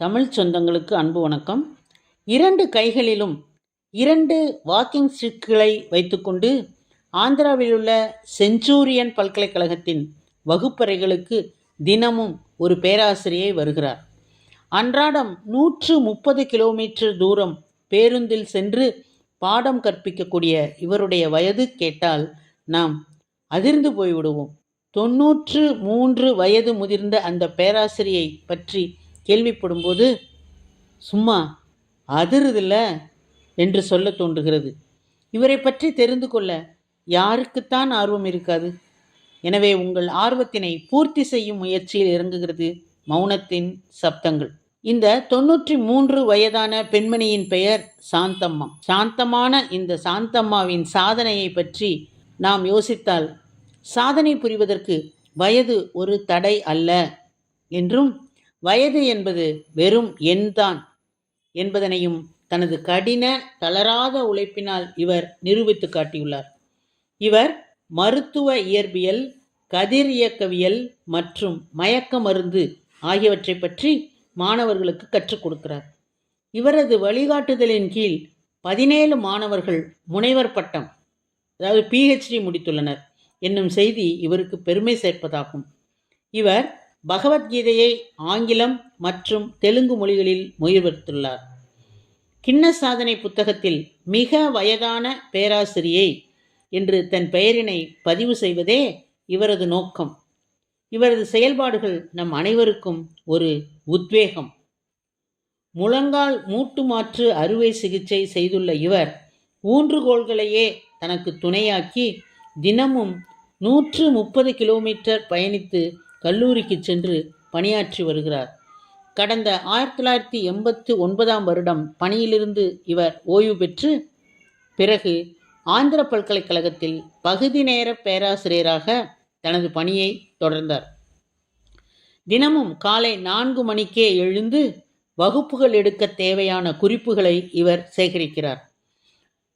தமிழ் சொந்தங்களுக்கு அன்பு வணக்கம். இரண்டு கைகளிலும் இரண்டு வாக்கிங் ஸ்டிக்குகளை வைத்துக்கொண்டு ஆந்திராவில் உள்ள செஞ்சூரியன் பல்கலைக்கழகத்தின் வகுப்பறைகளுக்கு தினமும் ஒரு பேராசிரியை வருகிறார். அன்றாடம் நூற்று முப்பது கிலோமீட்டர் தூரம் பேருந்தில் சென்று பாடம் கற்பிக்கக்கூடிய இவருடைய வயது கேட்டால் நாம் அதிர்ந்து போய்விடுவோம். தொன்னூற்று மூன்று வயது முதிர்ந்த அந்த பேராசிரியை பற்றி கேள்விப்படும்போது சும்மா அதிருதில்ல என்று சொல்ல தோன்றுகிறது. இவரை பற்றி தெரிந்து கொள்ள யாருக்குத்தான் ஆர்வம் இருக்காது? எனவே உங்கள் ஆர்வத்தினை பூர்த்தி செய்யும் முயற்சியில் இறங்குகிறது மௌனத்தின் சப்தங்கள். இந்த தொன்னூற்றி மூன்று வயதான பெண்மணியின் பெயர் சாந்தம்மா. சாந்தமான இந்த சாந்தம்மாவின் சாதனையை பற்றி நாம் யோசித்தால் சாதனை புரிவதற்கு வயது ஒரு தடை அல்ல என்றும் வயது என்பது வெறும் எண்தான் என்பதனையும் தனது கடின தளராத உழைப்பினால் இவர் நிரூபித்து காட்டியுள்ளார். இவர் மருத்துவ இயற்பியல் கதிர் இயக்கவியல் மற்றும் மயக்க மருந்து ஆகியவற்றை பற்றி மாணவர்களுக்கு கற்றுக் கொடுக்கிறார். இவரது வழிகாட்டுதலின் கீழ் பதினேழு மாணவர்கள் முனைவர் பட்டம் அதாவது பிஹெச்டி முடித்துள்ளனர். என்னும் செய்தி இவருக்கு பெருமை சேர்ப்பதாகும். இவர் பகவத்கீதையை ஆங்கிலம் மற்றும் தெலுங்கு மொழிகளில் மொழிபெயர்த்துள்ளார். கிண்ண சாதனை புத்தகத்தில் மிக வயதான பேராசிரியை என்று தன் பெயரினை பதிவு செய்வதே இவரது நோக்கம். இவரது செயல்பாடுகள் நம் அனைவருக்கும் ஒரு உத்வேகம். முழங்கால் மூட்டு மாற்று அறுவை சிகிச்சை செய்துள்ள இவர் ஊன்றுகோள்களையே தனக்கு துணையாக்கி தினமும் நூற்று முப்பது கிலோமீட்டர் பயணித்து கல்லூரிக்கு சென்று பணியாற்றி வருகிறார். கடந்த ஆயிரத்தி தொள்ளாயிரத்தி எண்பத்து ஒன்பதாம் வருடம் பணியிலிருந்து இவர் ஓய்வு பெற்று பிறகு ஆந்திர பல்கலைக்கழகத்தில் பகுதி நேர பேராசிரியராக தனது பணியை தொடர்ந்தார். தினமும் காலை நான்கு மணிக்கே எழுந்து வகுப்புகள் எடுக்க தேவையான குறிப்புகளை இவர் சேகரிக்கிறார்.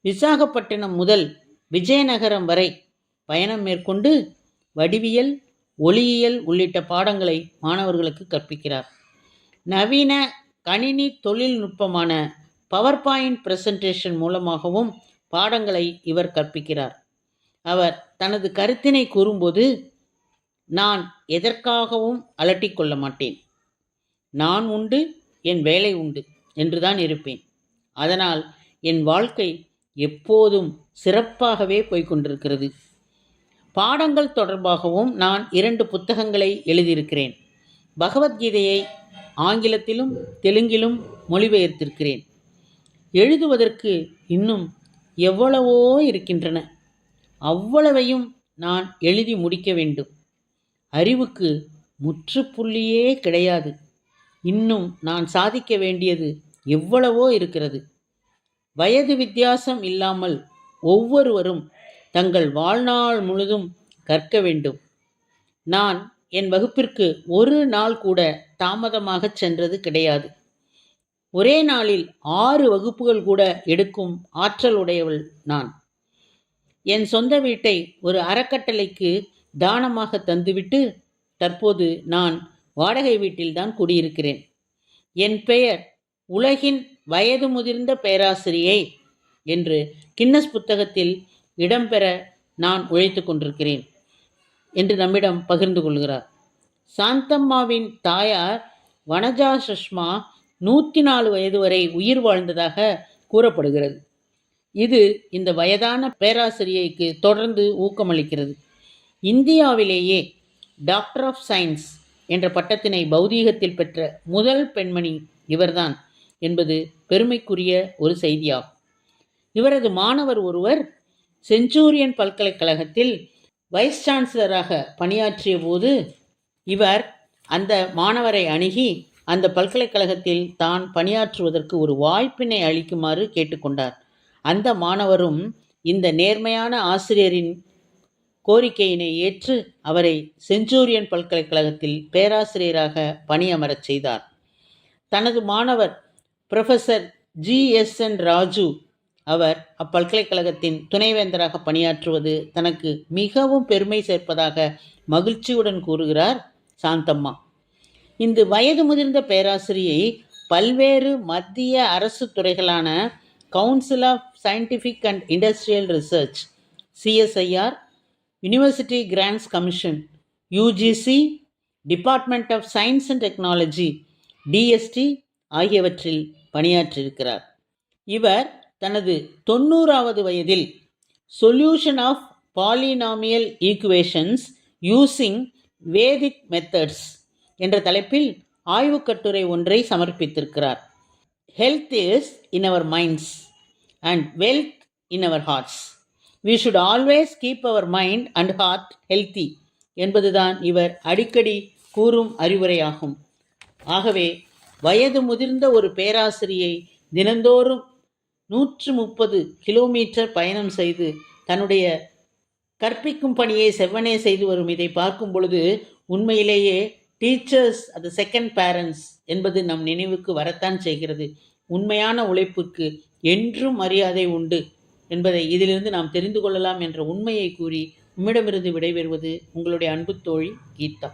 விசாகப்பட்டினம் முதல் விஜயநகரம் வரை பயணம் மேற்கொண்டு வடிவியல் ஒளியியல் உள்ளிட்ட பாடங்களை மாணவர்களுக்கு கற்பிக்கிறார். நவீன கணினி தொழில்நுட்பமான பவர் பாயிண்ட் பிரசன்டேஷன் மூலமாகவும் பாடங்களை இவர் கற்பிக்கிறார். அவர் தனது கருத்தினை கூறும்போது நான் எதற்காகவும் அலட்டிக்கொள்ள மாட்டேன். நான் உண்டு என் வேலை உண்டு என்றுதான் இருப்பேன். அதனால் என் வாழ்க்கை எப்போதும் சிறப்பாகவே போய்கொண்டிருக்கிறது பாடங்கள் தொடர்பாகவும் நான் இரண்டு புத்தகங்களை எழுதியிருக்கிறேன். பகவத்கீதையை ஆங்கிலத்திலும் தெலுங்கிலும் மொழிபெயர்த்திருக்கிறேன். எழுதுவதற்கு இன்னும் எவ்வளவோ இருக்கின்றன. அவ்வளவையும் நான் எழுதி முடிக்க வேண்டும். அறிவுக்கு முற்றுப்புள்ளியே கிடையாது. இன்னும் நான் சாதிக்க வேண்டியது எவ்வளவோ இருக்கிறது. வயது வித்தியாசம் இல்லாமல் ஒவ்வொருவரும் தங்கள் வாழ்நாள் முழுதும் கற்க வேண்டும். நான் என் வகுப்பிற்கு ஒரு நாள் கூட தாமதமாக சென்றது கிடையாது. ஒரே நாளில் ஆறு வகுப்புகள் கூட எடுக்கும் ஆற்றல் உடையவள் நான். என் சொந்த வீட்டை ஒரு அறக்கட்டளைக்கு தானமாக தந்துவிட்டு தற்போது நான் வாடகை வீட்டில்தான் குடியிருக்கிறேன். என் பெயர் உலகின் வயது முதிர்ந்த பேராசிரியை என்று கின்னஸ் புத்தகத்தில் இடம்பெற நான் உழைத்து கொண்டிருக்கிறேன் என்று நம்மிடம் பகிர்ந்து கொள்கிறார். சாந்தம்மாவின் தாயார் வனஜா சுஷ்மா நூற்றி நாலு வயது வரை உயிர் வாழ்ந்ததாக கூறப்படுகிறது. இது இந்த வயதான பேராசிரியைக்கு தொடர்ந்து ஊக்கமளிக்கிறது. இந்தியாவிலேயே டாக்டர் ஆஃப் சயின்ஸ் என்ற பட்டத்தினை பௌதீகத்தில் பெற்ற முதல் பெண்மணி இவர்தான் என்பது பெருமைக்குரிய ஒரு செய்தியாகும். இவரது மாணவர் ஒருவர் செஞ்சூரியன் பல்கலைக்கழகத்தில் வைஸ் சான்சலராக பணியாற்றிய போது இவர் அந்த மாணவரை அணுகி அந்த பல்கலைக்கழகத்தில் தான் பணியாற்றுவதற்கு ஒரு வாய்ப்பினை அளிக்குமாறு கேட்டுக்கொண்டார். அந்த மாணவரும் இந்த நேர்மையான ஆசிரியரின் கோரிக்கையினை ஏற்று அவரை செஞ்சூரியன் பல்கலைக்கழகத்தில் பேராசிரியராக பணியமரச் செய்தார். தனது மாணவர் professor G S N Raju அவர் அப்பல்கலைக்கழகத்தின் துணைவேந்தராக பணியாற்றுவது தனக்கு மிகவும் பெருமை சேர்ப்பதாக மகிழ்ச்சியுடன் கூறுகிறார் சாந்தம்மா. இந்த வயது முதிர்ந்த பேராசிரியை பல்வேறு மத்திய அரசு துறைகளான council of scientific and industrial research CSIR university grants commission UGC department of science and technology DST ஆகியவற்றில் பணியாற்றியிருக்கிறார். இவர் தனது தொண்ணூறாவது வயதில் solution of polynomial equations using vedic methods என்ற தலைப்பில் ஆய்வுக் கட்டுரை ஒன்றை சமர்ப்பித்திருக்கிறார். Health is in our minds and wealth in our hearts we should always keep our mind and heart healthy என்பதுதான் இவர் அடிக்கடி கூறும் அறிவுரையாகும். ஆகவே வயது முதிர்ந்த ஒரு பேராசிரியை தினந்தோறும் நூற்று முப்பது கிலோமீட்டர் பயணம் செய்து தன்னுடைய கற்பிக்கும் பணியை செவ்வனே செய்து வரும். இதை பார்க்கும் பொழுது உண்மையிலேயே டீச்சர்ஸ் அது செகண்ட் பேரண்ட்ஸ் என்பது நம் நினைவுக்கு வரத்தான் செய்கிறது. உண்மையான உழைப்புக்கு என்றும் மரியாதை உண்டு என்பதை இதிலிருந்து நாம் தெரிந்து கொள்ளலாம் என்ற உண்மையை கூறி உம்மிடமிருந்து விடைபெறுவது உங்களுடைய அன்பு தோழி கீதா.